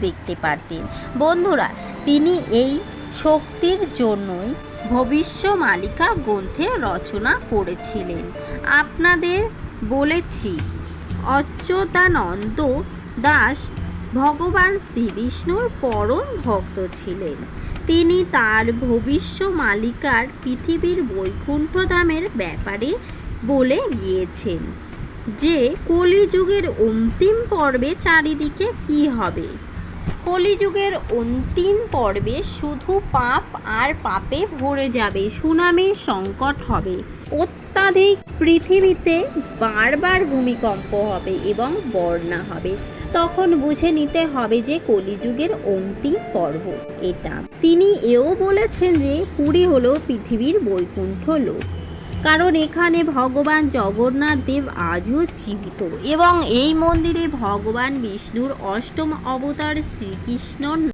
দেখতে পারতেন। বন্ধুরা, তিনি এই শক্তির জন্যই ভবিষ্য মালিকা গ্রন্থে রচনা করেছিলেন। আপনাদের বলেছি, অচ্যুতানন্দ দাস ভগবান শ্রীবিষ্ণুর পরম ভক্ত ছিলেন। তিনি তার ভবিষ্য মালিকার পৃথিবীর বৈকুণ্ঠধামের ব্যাপারে বলে গিয়েছেন যে, কলিযুগের অন্তিম পর্বে চারিদিকে কি হবে? কলিযুগের অন্তিম পর্বে শুধু পাপ আর পাপে ভরে যাবে সুনামের সংকট হবে। অত্যাধিক পৃথিবীতে বারবার ভূমিকম্প হবে এবং বন্যা হবে। তখন বুঝে নিতে হবে যে কলিযুগের অন্তিম পর্ব এটা। তিনি এও বলেছেন যে পুরী হলো পৃথিবীর বৈকুণ্ঠ লোক। কারণ এখানে ভগবান জগন্নাথ দেব আজও জীবিত। এবং এই মন্দিরে ভগবান বিষ্ণুর অষ্টম অবতার শ্রীকৃষ্ণর